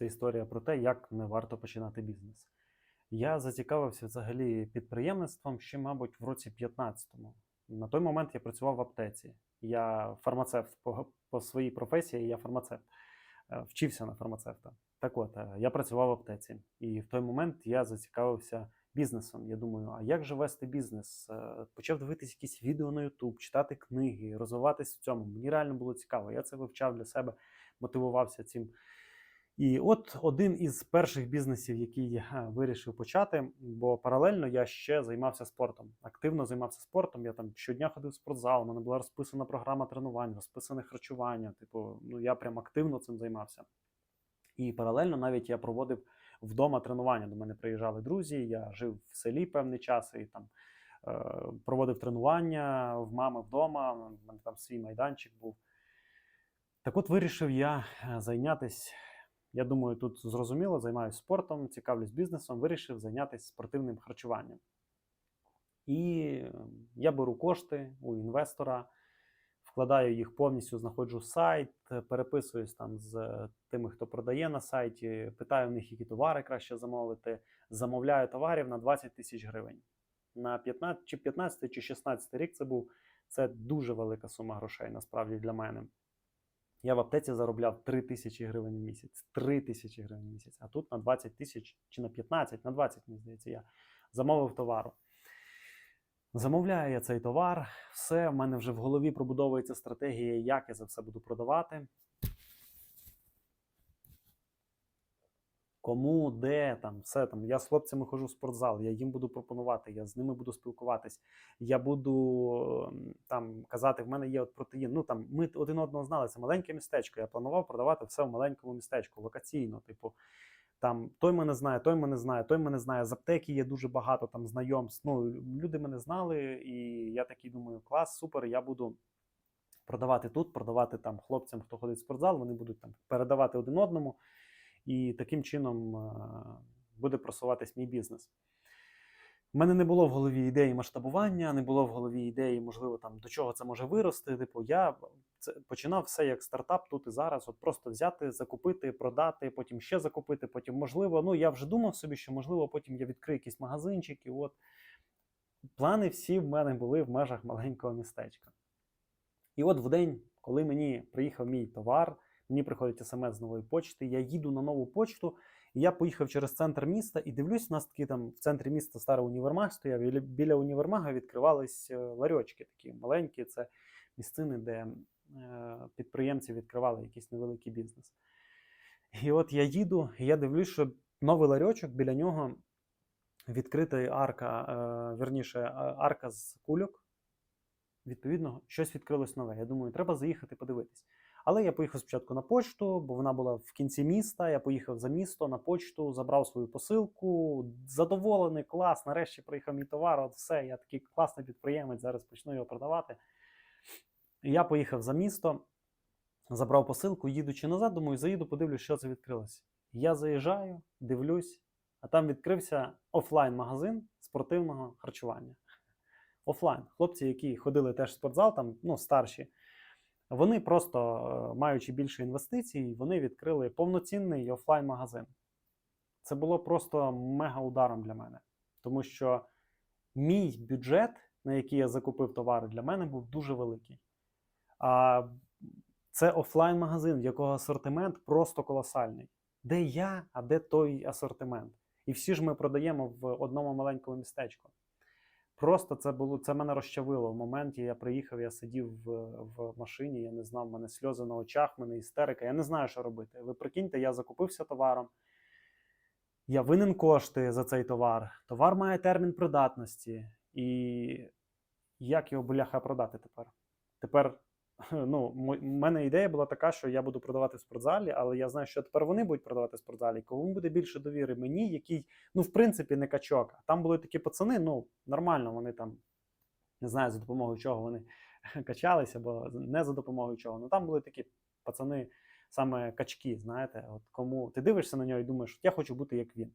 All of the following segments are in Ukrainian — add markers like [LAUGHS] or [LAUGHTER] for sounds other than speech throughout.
Це історія про те, як не варто починати бізнес. Я зацікавився взагалі підприємництвом ще, мабуть, в році 15-му. На той момент я працював в аптеці. Я фармацевт по, по своїй професії, я фармацевт, Е, вчився на фармацевта. Так от, е, я працював в аптеці, і в той момент я зацікавився бізнесом. Я думаю, а як же вести бізнес? Е, Почав дивитися якісь відео на YouTube, читати книги, розвиватись в цьому. Мені реально було цікаво. Я це вивчав для себе, мотивувався цим. І от один із перших бізнесів, який я вирішив почати, бо паралельно я ще займався спортом. Активно займався спортом. Я там щодня ходив в спортзал, у мене була розписана програма тренувань, розписане харчування. Типу, ну я прям активно цим займався. І паралельно навіть я проводив вдома тренування. До мене приїжджали друзі. Я жив в селі певний час і там е, проводив тренування в мами вдома. У мене там свій майданчик був. Так от вирішив я е, зайнятися. Я думаю, тут зрозуміло, займаюся спортом, цікавлюсь бізнесом, вирішив зайнятися спортивним харчуванням. І е, я беру кошти у інвестора, вкладаю їх повністю, знаходжу сайт, переписуюсь там з е, тими, хто продає на сайті, питаю в них, які товари краще замовити. Замовляю товарів на 20 тисяч гривень. На 15 чи 15 чи 16 рік це був це дуже велика сума грошей насправді для мене. Я в аптеці заробляв 3 тисячі гривень в місяць. 3 тисячі гривень в місяць. А тут на 20 тисяч чи на 15, на 20, мені здається, я замовив товару. Замовляю я цей товар, все, в мене вже в голові пробудовується стратегія, як я за все буду продавати. Кому, де там, все там. Я з хлопцями ходжу в спортзал, я їм буду пропонувати, я з ними буду спілкуватись. Я буду ем, там казати, в мене є от протеїн. Ну там ми один одного знали, це маленьке містечко. Я планував продавати все в маленькому містечку, локаційно. Типу, там той мене знає, той мене знає, той мене знає. З аптеки є дуже багато там знайомств. Ну, люди мене знали, і я такий думаю, клас, супер, я буду. Продавати тут, продавати там хлопцям, хто ходить в спортзал, вони будуть там передавати один одному, і таким чином е, буде просуватись мій бізнес. У мене не було в голові ідеї масштабування, не було в голові ідеї, можливо, там до чого це може вирости. Типу, я це починав все як стартап тут і зараз. От просто взяти, закупити, продати, потім ще закупити. Потім, можливо, ну я вже думав собі, що можливо, потім я відкрию якийсь магазинчик. І от плани всі в мене були в межах маленького містечка. І от в день, коли мені приїхав мій товар, мені приходить смс з нової почти, я їду на нову почту. І я поїхав через центр міста і дивлюсь, у нас такі там в центрі міста старий універмаг стояв. І біля універмага відкривались е, ларьочки такі маленькі. Це місцини, де е, підприємці відкривали якийсь невеликий бізнес. І от я їду, і я дивлюсь, що новий ларьочок біля нього відкрита арка, е, верніше, арка з кульок. Відповідно, щось відкрилось нове. Я думаю, треба заїхати подивитись. Але я поїхав спочатку на почту, бо вона була в кінці міста. Я поїхав за місто на почту, забрав свою посилку. Задоволений, клас. Нарешті приїхав мій товар. От все, я такий класний підприємець, зараз почну його продавати. Я поїхав за місто, забрав посилку, їдучи назад, думаю, заїду, подивлюсь, що це відкрилося. Я заїжджаю, дивлюсь, а там відкрився офлайн-магазин спортивного харчування. Офлайн. Хлопці, які ходили теж в спортзал, там, ну, старші. Вони просто, е, маючи більше інвестицій, вони відкрили повноцінний офлайн-магазин. Це було просто мега ударом для мене. Тому що мій бюджет, на який я закупив товари, для мене був дуже великий. А це офлайн-магазин, в якого асортимент просто колосальний. Де я, а де той асортимент? І всі ж ми продаємо в одному маленькому містечку. Просто це було це мене розчавило. В моменті я приїхав, я сидів в, в машині, я не знав, в мене сльози на очах, в мене істерика. Я не знаю, що робити. Ви прикиньте, я закупився товаром. Я винен кошти за цей товар. Товар має термін придатності. І як його бляха продати тепер? Тепер [LAUGHS] ну, в мене ідея була така, що я буду продавати в спортзалі, але я знаю, що тепер вони будуть продавати в спортзалі. Кому буде більше довіри мені, який, ну, в принципі, не качок. Там були такі пацани, ну, нормально, вони там не знаю, за допомогою чого вони [LAUGHS] качалися, бо не за допомогою чого. Ну там були такі пацани, саме качки, знаєте, от кому ти дивишся на нього і думаєш, я хочу бути як він.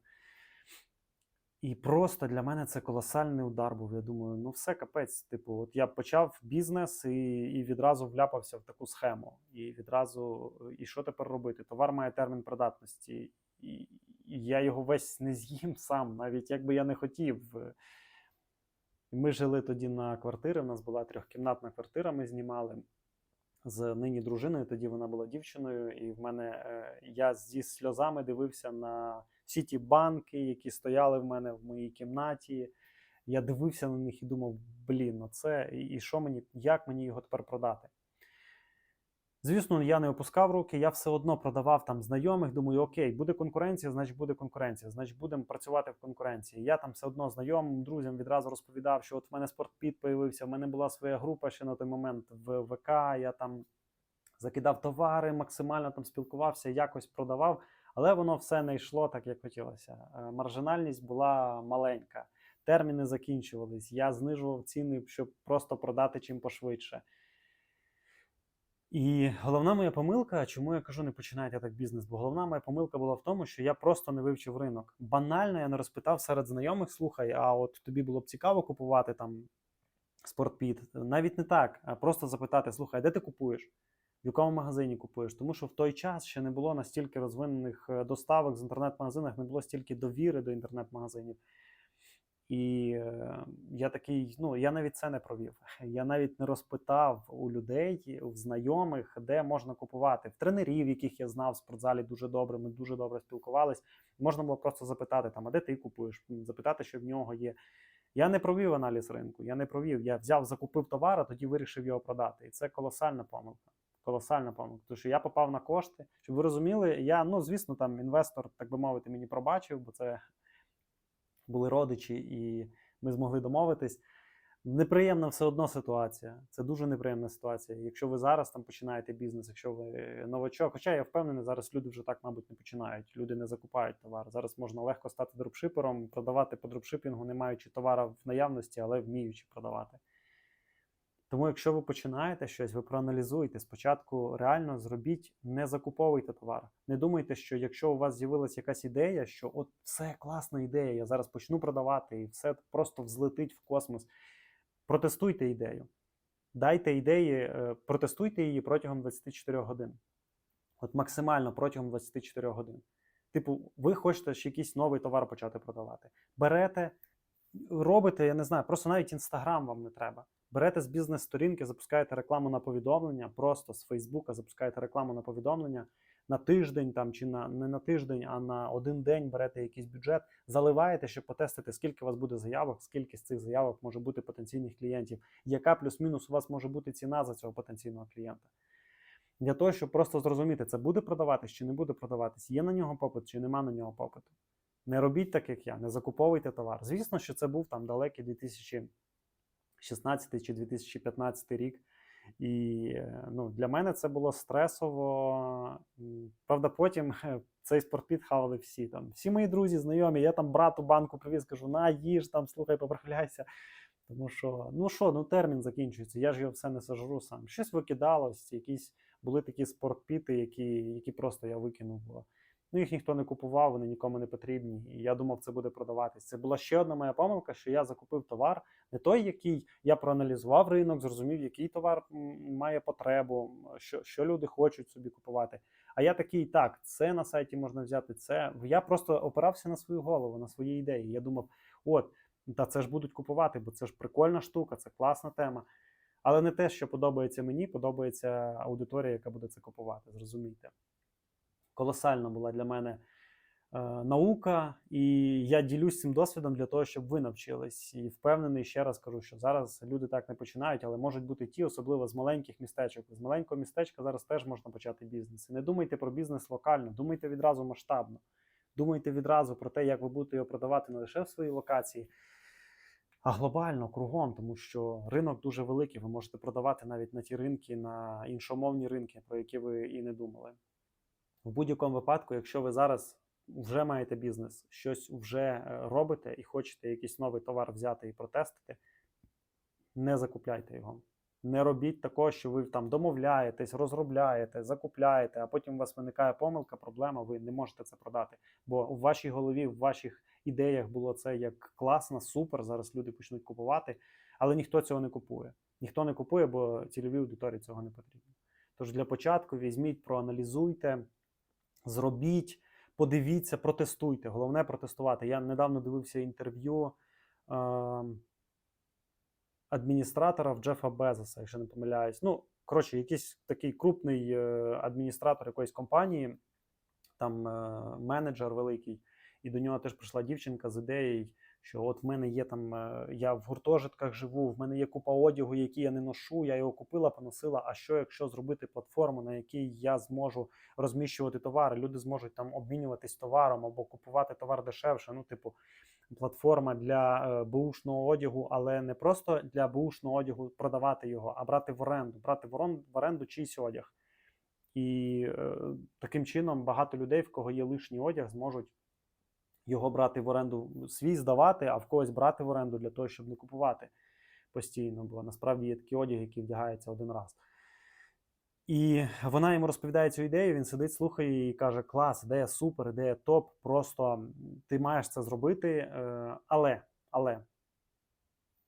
І просто для мене це колосальний удар був. Я думаю, ну все капець. Типу, от я почав бізнес і, і відразу вляпався в таку схему. І відразу, і що тепер робити? Товар має термін придатності, і, і я його весь не з'їм [LAUGHS] сам, навіть якби я не хотів. Ми жили тоді на квартирі. У нас була трьохкімнатна квартира. Ми знімали з нині дружиною. Тоді вона була дівчиною, і в мене е, я зі сльозами дивився на всі ті банки, які стояли в мене в моїй кімнаті. Я дивився на них і думав: блін, ну це і, що мені, як мені його тепер продати? Звісно, я не опускав руки, я все одно продавав там знайомих. Думаю, окей, буде конкуренція, значить буде конкуренція, значить будемо працювати в конкуренції. Я там все одно знайомим, друзям відразу розповідав, що от в мене спортпід появився, в мене була своя група ще на той момент в ВК. Я там закидав товари, максимально там спілкувався, якось продавав, але воно все не йшло так, як хотілося. Е, Маржинальність була маленька, терміни закінчувались. Я знижував ціни, щоб просто продати чим пошвидше. І головна моя помилка, чому я кажу, не починайте так бізнес, бо головна моя помилка була в тому, що я просто не вивчив ринок. Банально я не розпитав серед знайомих: слухай, а от тобі було б цікаво купувати там спортпід. Навіть не так, а просто запитати: слухай, де ти купуєш? В якому магазині купуєш? Тому що в той час ще не було настільки розвинених е, доставок з інтернет-магазинах, не було стільки довіри до інтернет-магазинів. І е, я такий, ну я навіть це не провів. [LAUGHS] Я навіть не розпитав у людей, у знайомих, де можна купувати. В тренерів, яких я знав в спортзалі дуже добре, ми дуже добре спілкувались. Можна було просто запитати, там, а де ти купуєш? Запитати, що в нього є. Я не провів аналіз ринку, я не провів. Я взяв, закупив товар, а тоді вирішив його продати. І це колосальна помилка. Колосальна помилка. Тому що я попав на кошти. Щоб ви розуміли, я, ну звісно, там інвестор, так би мовити, мені пробачив, бо це були родичі, і ми змогли домовитись. Неприємна все одно ситуація. Це дуже неприємна ситуація. Якщо ви зараз там починаєте бізнес, якщо ви новачок, хоча я впевнений, зараз люди вже так, мабуть, не починають. Люди не закупають товар. Зараз можна легко стати дропшипером, продавати по дропшипінгу, не маючи товара в наявності, але вміючи продавати. Тому, якщо ви починаєте щось, ви проаналізуйте. Спочатку реально зробіть, не закуповуйте товар. Не думайте, що якщо у вас з'явилася якась ідея, що от все класна ідея, я зараз почну продавати, і все просто взлетить в космос. Протестуйте ідею. Дайте ідеї, е, протестуйте її протягом 24 годин. От максимально протягом 24 годин. Типу, ви хочете ще якийсь новий товар почати продавати. Берете, робите, я не знаю, просто навіть інстаграм вам не треба. Берете з бізнес-сторінки, запускаєте рекламу на повідомлення, просто з Фейсбука запускаєте рекламу на повідомлення на тиждень там чи на не на тиждень, а на один день берете якийсь бюджет, заливаєте, щоб потестити, скільки у вас буде заявок, скільки з цих заявок може бути потенційних клієнтів, яка плюс-мінус у вас може бути ціна за цього потенційного клієнта. Для того, щоб просто зрозуміти, це буде продаватись чи не буде продаватись, є на нього попит чи нема на нього попиту. Не робіть так, як я, не закуповуйте товар. Звісно, що це був там далекий 2016 чи 2015 рік. І ну, для мене це було стресово. Правда, потім [LAUGHS] цей спортпід хавали всі. Там, всі мої друзі, знайомі, я там брату банку привіз, кажу, на, їж, там, слухай, поправляйся. Тому що, ну що, ну термін закінчується, я ж його все не сожру сам. Щось викидалось, якісь були такі спортпіти, які, які просто я викинув. Ну, їх ніхто не купував, вони нікому не потрібні. І я думав, це буде продаватись. Це була ще одна моя помилка, що я закупив товар, не той, який я проаналізував ринок, зрозумів, який товар має потребу, що, що люди хочуть собі купувати. А я такий, так, це на сайті можна взяти. Це я просто опирався на свою голову, на свої ідеї. Я думав, от, та це ж будуть купувати, бо це ж прикольна штука, це класна тема. Але не те, що подобається мені, подобається аудиторія, яка буде це купувати. Зрозумійте. Колосальна була для мене е, наука, і я ділюсь цим досвідом для того, щоб ви навчились. І впевнений, ще раз кажу, що зараз люди так не починають, але можуть бути ті, особливо з маленьких містечок. З маленького містечка зараз теж можна почати бізнес. І не думайте про бізнес локально, думайте відразу масштабно. Думайте відразу про те, як ви будете його продавати не лише в своїй локації, а глобально кругом, тому що ринок дуже великий. Ви можете продавати навіть на ті ринки, на іншомовні ринки, про які ви і не думали. В будь-якому випадку, якщо ви зараз вже маєте бізнес, щось вже е, робите і хочете якийсь новий товар взяти і протестити, не закупляйте його. Не робіть такого, що ви там домовляєтесь, розробляєте, закупляєте, а потім у вас виникає помилка, проблема, ви не можете це продати. Бо в вашій голові, в ваших ідеях було це як класно, супер. Зараз люди почнуть купувати, але ніхто цього не купує. Ніхто не купує, бо цільовій аудиторії цього не потрібно. Тож для початку візьміть, проаналізуйте, зробіть, подивіться, протестуйте. Головне протестувати. Я недавно дивився інтерв'ю. Е- адміністратора в Джефа Безоса, якщо не помиляюсь. Ну, коротше, якийсь такий крупний е, адміністратор якоїсь компанії, там е, менеджер великий, і до нього теж прийшла дівчинка з ідеєю, що от в мене є там, е, я в гуртожитках живу, в мене є купа одягу, який я не ношу, я його купила, поносила. А що, якщо зробити платформу, на якій я зможу розміщувати товари, люди зможуть там обмінюватись товаром або купувати товар дешевше. Ну, типу, платформа для е, бушного одягу, але не просто для бушного одягу продавати його, а брати в оренду, брати в оренду чийсь одяг. І е, таким чином багато людей, в кого є лишній одяг, зможуть його брати в оренду, свій здавати, а в когось брати в оренду для того, щоб не купувати постійно. Бо насправді є такий одяг, який вдягається один раз. І вона йому розповідає цю ідею. Він сидить, слухає її і каже: Клас, ідея супер, ідея топ. Просто ти маєш це зробити. е, Але, але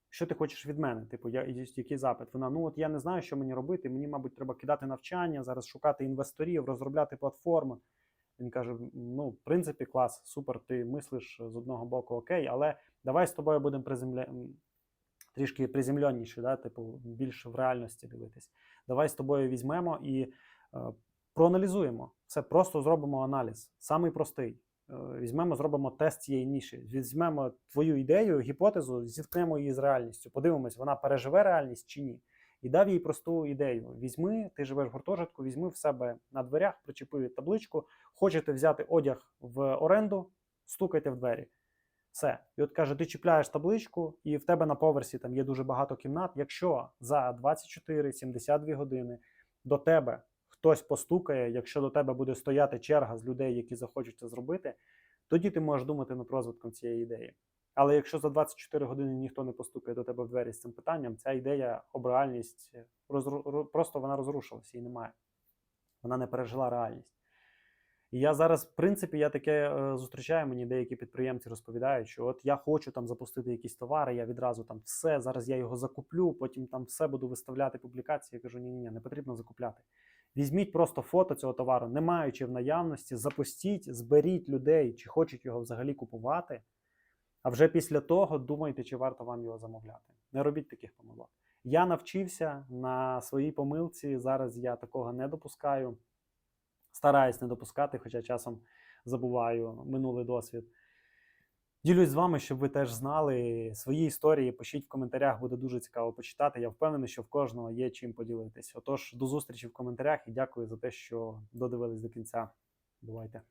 що ти хочеш від мене? Типу, я який запит? Вона ну от я не знаю, що мені робити. Мені, мабуть, треба кидати навчання, зараз шукати інвесторів, розробляти платформи. Він каже: ну, в принципі, клас, супер, ти мислиш з одного боку, окей, але давай з тобою будемо приземля... трішки приземленіші, да? типу, більш в реальності дивитись. Давай з тобою візьмемо і е, проаналізуємо. Це просто зробимо аналіз. Самий простий. Е, Візьмемо, зробимо тест цієї ніші. Візьмемо твою ідею, гіпотезу, зіткнемо її з реальністю. Подивимось, вона переживе реальність чи ні. І дав їй просту ідею: візьми, ти живеш в гуртожитку, візьми в себе на дверях, причепи табличку. Хочете взяти одяг в оренду, стукайте в двері. Все. І от каже, ти чіпляєш табличку, і в тебе на поверсі там є дуже багато кімнат. Якщо за 24-72 години до тебе хтось постукає, якщо до тебе буде стояти черга з людей, які захочуть це зробити, тоді ти можеш думати над розвитком цієї ідеї. Але якщо за 24 години ніхто не постукає до тебе в двері з цим питанням, ця ідея об реальність розру... просто вона розрушилася, її немає. Вона не пережила реальність. І я зараз, в принципі, я таке е, зустрічаю. Мені деякі підприємці розповідають, що от я хочу там запустити якісь товари, я відразу там все, зараз я його закуплю, потім там все буду виставляти публікації. Я кажу, ні, ні, не потрібно закупляти. Візьміть просто фото цього товару, не маючи в наявності, запустіть, зберіть людей, чи хочуть його взагалі купувати. А вже після того думайте, чи варто вам його замовляти. Не робіть таких помилок. Я навчився на своїй помилці. Зараз я такого не допускаю. Стараюсь не допускати, хоча часом забуваю минулий досвід. Ділюсь з вами, щоб ви теж знали свої історії. Пишіть в коментарях, буде дуже цікаво почитати. Я впевнений, що в кожного є чим поділитись. Отож, до зустрічі в коментарях і дякую за те, що додивились до кінця. Бувайте!